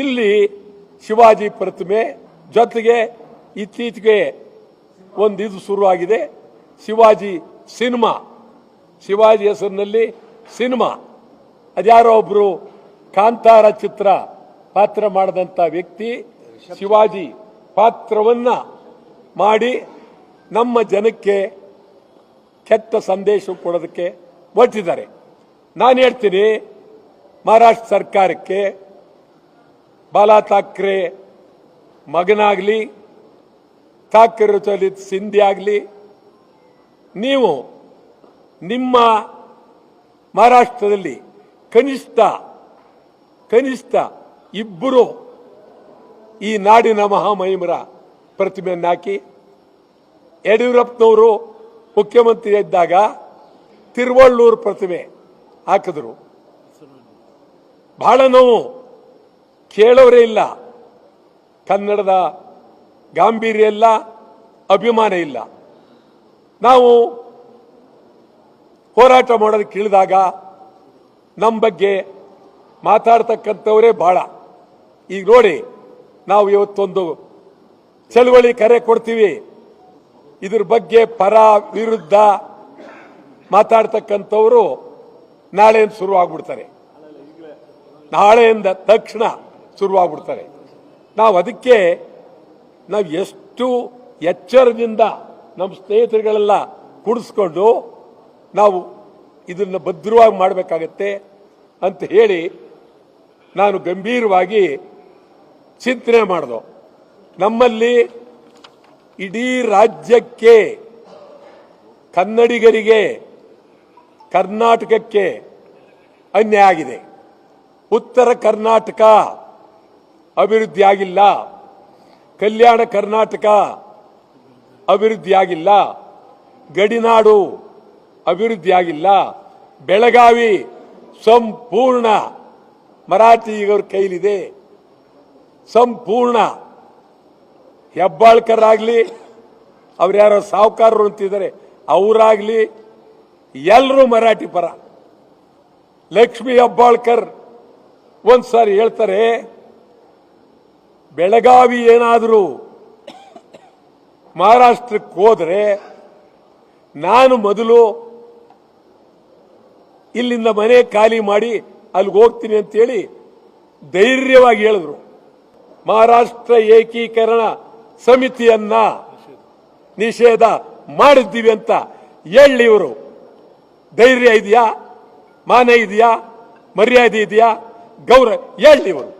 ಇಲ್ಲಿ ಶಿವಾಜಿ ಪ್ರತಿಮೆ ಜೊತೆಗೆ ಇತ್ತೀಚೆಗೆ ಒಂದು ಇದು ಶುರುವಾಗಿದೆ. ಶಿವಾಜಿ ಸಿನಿಮಾ. ಶಿವಾಜಿ ಹೆಸರಿನಲ್ಲಿ ಸಿನಿಮಾ. ಅದ್ಯಾರೋ ಒಬ್ರು ಕಾಂತಾರ ಚಿತ್ರ ಪಾತ್ರ ಮಾಡಿದಂಥ ವ್ಯಕ್ತಿ ಶಿವಾಜಿ ಪಾತ್ರವನ್ನ ಮಾಡಿ ನಮ್ಮ ಜನಕ್ಕೆ ಕೆಟ್ಟ ಸಂದೇಶ ಕೊಡೋದಕ್ಕೆ ಹೊರಟಿದ್ದಾರೆ. ನಾನು ಹೇಳ್ತೀನಿ, ಮಹಾರಾಷ್ಟ್ರ ಸರ್ಕಾರಕ್ಕೆ ಬಾಲಾ ಠಾಕ್ರೆ ಮಗನಾಗಲಿ ಠಾಕ್ರೆ ಚಲಿತ್ ಸಿಂಧಿ ಆಗಲಿ, ನೀವು ನಿಮ್ಮ ಮಹಾರಾಷ್ಟ್ರದಲ್ಲಿ ಕನಿಷ್ಠ ಕನಿಷ್ಠ ಇಬ್ಬರು ಈ ನಾಡಿನ ಮಹಾಮಹಿಮರ ಪ್ರತಿಮೆಯನ್ನು ಹಾಕಿ, ಯಡಿಯೂರಪ್ಪನವರು ಮುಖ್ಯಮಂತ್ರಿ ಇದ್ದಾಗ ತಿರುವಳ್ಳೂರು ಪ್ರತಿಮೆ ಹಾಕಿದ್ರು. ಬಹಳ ನೋವು. ಕೇಳೋರೇ ಇಲ್ಲ. ಕನ್ನಡದ ಗಾಂಭೀರ್ಯ ಇಲ್ಲ, ಅಭಿಮಾನ ಇಲ್ಲ. ನಾವು ಹೋರಾಟ ಮಾಡೋದಕ್ಕೆ ಇಳಿದಾಗ ನಮ್ಮ ಬಗ್ಗೆ ಮಾತಾಡ್ತಕ್ಕಂಥವರೇ ಭಾಳ. ಈಗ ನೋಡಿ, ನಾವು ಇವತ್ತೊಂದು ಚಳುವಳಿ ಕರೆ ಕೊಡ್ತೀವಿ. ಇದ್ರ ಬಗ್ಗೆ ಪರ ವಿರುದ್ಧ ಮಾತಾಡ್ತಕ್ಕಂಥವರು ನಾಳೆಯಿಂದ ಶುರು ಆಗ್ಬಿಡ್ತಾರೆ. ನಾಳೆಯಿಂದ ತಕ್ಷಣ ಶುರುವಾಗ್ಬಿಡ್ತಾರೆ. ನಾವು ಅದಕ್ಕೆ ನಾವು ಎಷ್ಟು ಎಚ್ಚರದಿಂದ ನಮ್ಮ ಸ್ನೇಹಿತರುಗಳೆಲ್ಲ ಕುಡಿಸ್ಕೊಂಡು ನಾವು ಇದನ್ನು ಭದ್ರವಾಗಿ ಮಾಡಬೇಕಾಗತ್ತೆ ಅಂತ ಹೇಳಿ ನಾನು ಗಂಭೀರವಾಗಿ ಚಿಂತನೆ ಮಾಡಿದೆ. ನಮ್ಮಲ್ಲಿ ಇಡೀ ರಾಜ್ಯಕ್ಕೆ, ಕನ್ನಡಿಗರಿಗೆ, ಕರ್ನಾಟಕಕ್ಕೆ ಅನ್ಯಾಯ ಆಗಿದೆ. ಉತ್ತರ ಕರ್ನಾಟಕ ಅಭಿವೃದ್ಧಿ ಆಗಿಲ್ಲ ಕಲ್ಯಾಣ ಕರ್ನಾಟಕ ಅಭಿವೃದ್ಧಿಯಾಗಿಲ್ಲ. ಗಡಿನಾಡು ಅಭಿವೃದ್ಧಿಯಾಗಿಲ್ಲ. ಬೆಳಗಾವಿ ಸಂಪೂರ್ಣ ಮರಾಠಿ ಈಗವ್ರ ಕೈಲಿದೆ. ಸಂಪೂರ್ಣ. ಹೆಬ್ಬಾಳ್ಕರ್ ಆಗಲಿ ಅವ್ರು ಯಾರೋ ಸಾಹುಕಾರರು ಅಂತಿದ್ದಾರೆ ಅವರಾಗ್ಲಿ ಎಲ್ಲರೂ ಮರಾಠಿ ಪರ. ಲಕ್ಷ್ಮಿ ಹೆಬ್ಬಾಳ್ಕರ್ ಒಂದ್ಸಾರಿ ಹೇಳ್ತಾರೆ ಬೆಳಗಾವಿ ಏನಾದರೂ ಮಹಾರಾಷ್ಟ್ರಕ್ಕೆ ಹೋದರೆ ನಾನು ಮೊದಲು ಇಲ್ಲಿಂದ ಮನೆ ಖಾಲಿ ಮಾಡಿ ಅಲ್ಲಿಗೆ ಹೋಗ್ತೀನಿ ಅಂತೇಳಿ ಧೈರ್ಯವಾಗಿ ಹೇಳಿದ್ರು. ಮಹಾರಾಷ್ಟ್ರ ಏಕೀಕರಣ ಸಮಿತಿಯನ್ನ ನಿಷೇಧ ಮಾಡಿದ್ದೀವಿ ಅಂತ ಹೇಳಿ ಇವರು. ಧೈರ್ಯ ಇದೆಯಾ? ಮಾನ ಇದೆಯಾ? ಮರ್ಯಾದೆ ಇದೆಯಾ? ಗೌರವ ಹೇಳಿ ಇವರು.